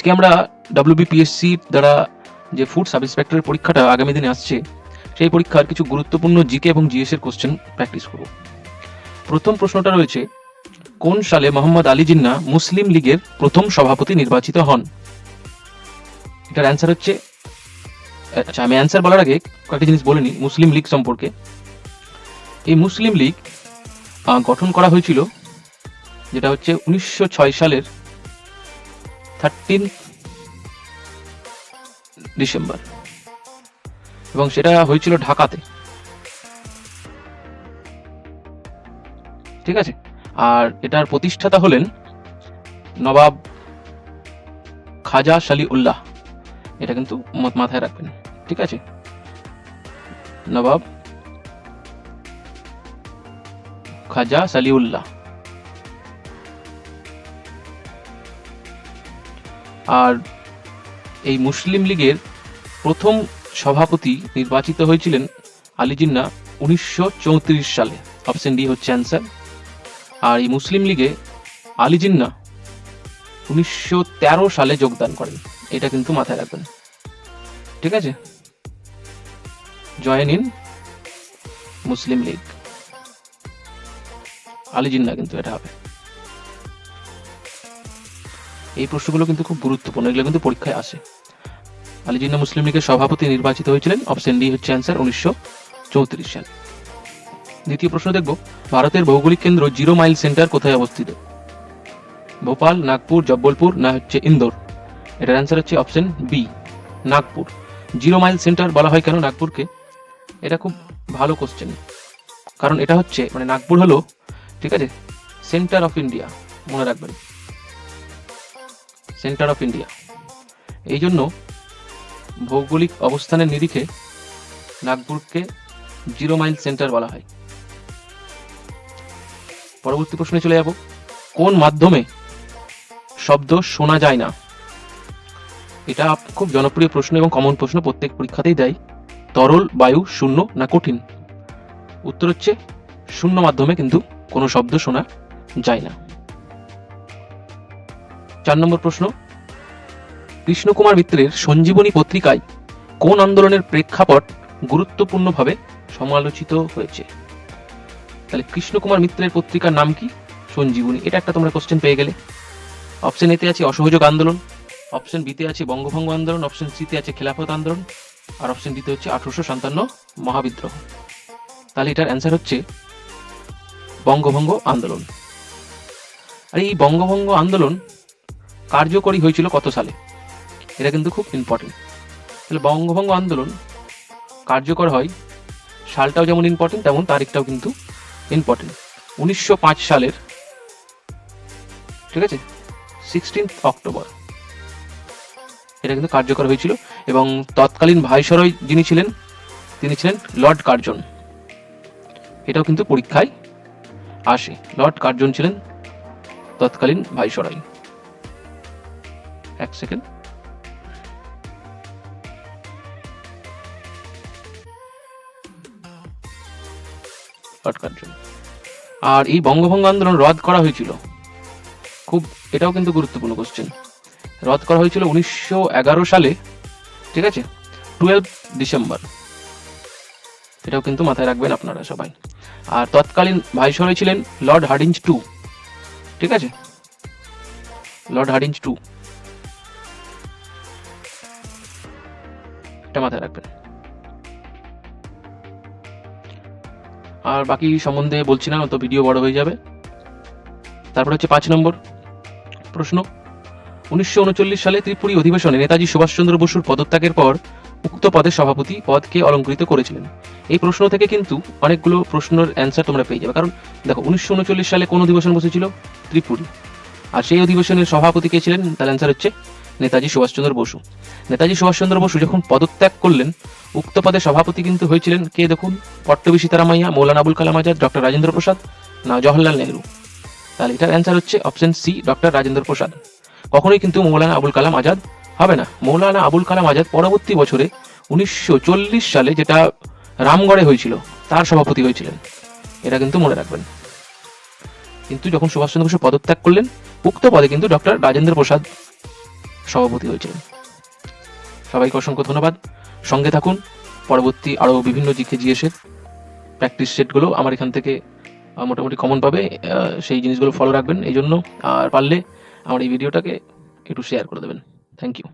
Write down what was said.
আজকে আমরা ডাব্লিউবিপিএসসি দ্বারা যে ফুড সাব ইন্সপেক্টরের পরীক্ষাটা আগামী দিনে আসছে, সেই পরীক্ষার কিছু গুরুত্বপূর্ণ জিকে এবং জিএস এর কোশ্চেন প্র্যাকটিস করব। প্রথম প্রশ্নটা রয়েছে, কোন সালে মোহাম্মদ আলী জিন্না মুসলিম লীগের প্রথম সভাপতি নির্বাচিত হন? এটার অ্যান্সার হচ্ছে আচ্ছা আমি অ্যান্সার বলার আগে কয়েকটি জিনিস বলে নিই মুসলিম লীগ সম্পর্কে। এই মুসলিম লীগ গঠন করা হয়েছিল, যেটা হচ্ছে উনিশশো ছয় সালের থার্টিন ডিসেম্বর এবং সেটা হয়েছিল ঢাকাতে। ঠিক আছে? আর এটার প্রতিষ্ঠাতা হলেন নবাব খাজা শালি উল্লাহ এটা কিন্তু মাথায় রাখবেন। ঠিক আছে? নবাব খাজা সালিউল্লাহ আর এই মুসলিম লীগের প্রথম সভাপতি নির্বাচিত হয়েছিলেন আলী জিন্না উনিশশো চৌত্রিশ সালে। অপশন ডি হচ্ছে অ্যান্সার। আর এই মুসলিম লীগে আলী জিন্না উনিশশো তেরো সালে যোগদান করেন। এটা কিন্তু মাথায় রাখবেন। ঠিক আছে? Join in Muslim League. Ali Jinnah কিন্তু এটা হবে। এই প্রশ্নগুলো কিন্তু খুব গুরুত্বপূর্ণ, এগুলো কিন্তু পরীক্ষায় আসে। আলী জিন্না মুসলিম লীগের সভাপতি নির্বাচিত হয়েছিলেন অপশন ডি হচ্ছে অ্যান্সার উনিশশো চৌত্রিশ সাল। দ্বিতীয় প্রশ্ন দেখব, ভারতের ভৌগোলিক কেন্দ্র জিরো মাইল সেন্টার কোথায় অবস্থিত? ভোপাল, নাগপুর, জব্বলপুর না হচ্ছে ইন্দোর? এটার অ্যান্সার হচ্ছে option B, Nagpur. Zero mile centre বলা হয় কেন নাগপুরকে? এটা খুব ভালো কোশ্চেন কারণ এটা হচ্ছে মানে নাগপুর হলো, ঠিক আছে, সেন্টার অফ ইন্ডিয়া, মনে রাখবেন। Centre of India. এই জন্য ভৌগোলিক অবস্থানের নিরিখে নাগপুরকে জিরো মাইল সেন্টার বলা হয়। পরবর্তী প্রশ্নে চলে যাব। কোন মাধ্যমে শব্দ শোনা যায় না? এটা খুব জনপ্রিয় প্রশ্ন এবং কমন প্রশ্ন। প্রত্যেক পরীক্ষাতেই দেয়, তরল, বায়ু, শূন্য না কঠিন? উত্তর হচ্ছে, শূন্য মাধ্যমে কিন্তু কোনো শব্দ শোনা যায় না। চার নম্বর প্রশ্ন। কৃষ্ণকুমার মিত্রের সঞ্জীবনী পত্রিকায় কোন আন্দোলনের প্রেক্ষাপট গুরুত্বপূর্ণভাবে সমালোচিত হয়েছে? তাহলে কৃষ্ণকুমার মিত্রের পত্রিকার নাম কি? সঞ্জীবনী। এটা একটা তোমরা কোশ্চেন পেয়ে গেলে। অপশন এতে আছে অসহযোগ আন্দোলন অপশন বিতে আছে বঙ্গভঙ্গ আন্দোলন অপশন সিতে আছে খেলাফত আন্দোলন, আর অপশন ডিতে হচ্ছে আঠারোশো সাতান্ন মহাবিদ্রোহ। তাহলে এটার অ্যান্সার হচ্ছে বঙ্গভঙ্গ আন্দোলন। আর এই বঙ্গভঙ্গ আন্দোলন কার্যকরী হয়েছিল কত সালে? এটা কিন্তু খুব ইম্পর্টেন্ট তাহলে বঙ্গভঙ্গ আন্দোলন কার্যকর হয়, সালটাও যেমন ইম্পর্টেন্ট তেমন তারিখটাও কিন্তু ইম্পর্টেন্ট উনিশশো পাঁচ সালের, ঠিক আছে? সিক্সটিন অক্টোবর এটা কিন্তু কার্যকর হয়েছিল এবং তৎকালীন ভাইসরয় যিনি ছিলেন, তিনি ছিলেন লর্ড কার্জন এটাও কিন্তু পরীক্ষায় আসে। লর্ড কার্জন ছিলেন তৎকালীন ভাইসরয়। এক সেকেন্ড। আর এই বঙ্গভঙ্গ আন্দোলন রদ করা হয়েছিল। খুব, এটাও কিন্তু গুরুত্বপূর্ণ কোশ্চেন রদ করা হয়েছিল উনিশশো এগারো সালে, ঠিক আছে? টুয়েলভ ডিসেম্বর এটাও কিন্তু মাথায় রাখবেন আপনারা সবাই। আর তৎকালীন ভাইসরয় ছিলেন লর্ড হার্ডিঞ্জ টু ঠিক আছে? লর্ড হার্ডিঞ্জ টু এটা মাথায় রাখবেন। আর বাকি সম্বন্ধে বলছি না তো ভিডিও বড় হয়ে যাবে। তারপর হচ্ছে পাঁচ নম্বর প্রশ্ন। উনিশশো উনচল্লিশ সালে ত্রিপুরী অধিবেশনে নেতাজি সুভাষচন্দ্র বসুর পদত্যাগের পর উক্ত পদের সভাপতি পদকে অলঙ্কৃত করেছিলেন। এই প্রশ্ন থেকে কিন্তু অনেকগুলো প্রশ্নের অ্যান্সার তোমরা পেয়ে যাবে। কারণ দেখো, উনিশশো উনচল্লিশ সালে কোন অধিবেশন বসেছিল? ত্রিপুরী। আর সেই অধিবেশনের সভাপতি কে ছিলেন? তার অ্যান্সার হচ্ছে নেতাজি সুভাষচন্দ্র বসু। নেতাজি সুভাষচন্দ্র বসু যখন পদত্যাগ করলেন, উক্ত পদে সভাপতি কিন্তু হয়েছিলেন কে দেখুন? পট্টবী সীতারামাইয়া মৌলানা আবুল কালাম আজাদ, ডক্টর রাজেন্দ্র প্রসাদ না জওহরলাল নেহরু। তাহলে এটার অ্যান্সার হচ্ছে option C doctor Rajendra Prasad. কখনোই কিন্তু মৌলানা আবুল কালাম আজাদ হবে না। মৌলানা আবুল কালাম আজাদ পরবর্তী বছরে উনিশশো চল্লিশ সালে যেটা রামগড়ে হয়েছিল, তার সভাপতি হয়েছিলেন। এটা কিন্তু মনে রাখবেন। কিন্তু যখন সুভাষচন্দ্র বসু পদত্যাগ করলেন, উক্ত পদে কিন্তু ডক্টর রাজেন্দ্র প্রসাদ সভাপতি হয়েছিলেন সবাইকে অসংখ্য ধন্যবাদ। সঙ্গে থাকুন, পরবর্তী আরও বিভিন্ন জিকে জিএসের প্র্যাকটিস সেটগুলো আমার এখান থেকে মোটামুটি কমন পাবে সেই জিনিসগুলো ফলো রাখবেন। এই জন্য, আর পারলে আমার এই ভিডিওটাকে একটু শেয়ার করে দেবেন। Thank you